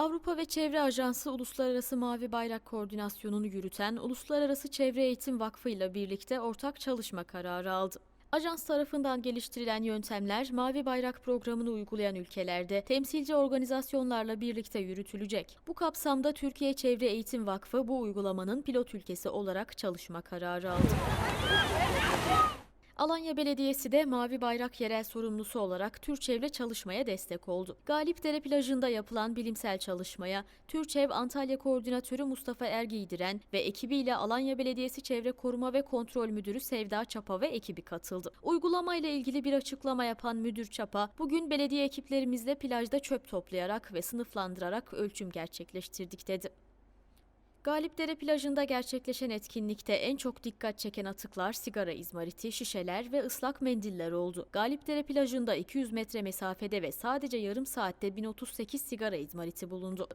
Avrupa ve Çevre Ajansı Uluslararası Mavi Bayrak Koordinasyonu'nu yürüten Uluslararası Çevre Eğitim Vakfı ile birlikte ortak çalışma kararı aldı. Ajans tarafından geliştirilen yöntemler Mavi Bayrak programını uygulayan ülkelerde temsilci organizasyonlarla birlikte yürütülecek. Bu kapsamda Türkiye Çevre Eğitim Vakfı bu uygulamanın pilot ülkesi olarak çalışma kararı aldı. Alanya Belediyesi de Mavi Bayrak yerel sorumlusu olarak Türçev'le çalışmaya destek oldu. Galipdere plajında yapılan bilimsel çalışmaya Türçev Antalya Koordinatörü Mustafa Ergiydiren ve ekibiyle Alanya Belediyesi Çevre Koruma ve Kontrol Müdürü Sevda Çapa ve ekibi katıldı. Uygulamayla ilgili bir açıklama yapan Müdür Çapa, bugün belediye ekiplerimizle plajda çöp toplayarak ve sınıflandırarak ölçüm gerçekleştirdik dedi. Galipdere plajında gerçekleşen etkinlikte en çok dikkat çeken atıklar sigara izmariti, şişeler ve ıslak mendiller oldu. Galipdere plajında 200 metre mesafede ve sadece yarım saatte 1038 sigara izmariti bulundu.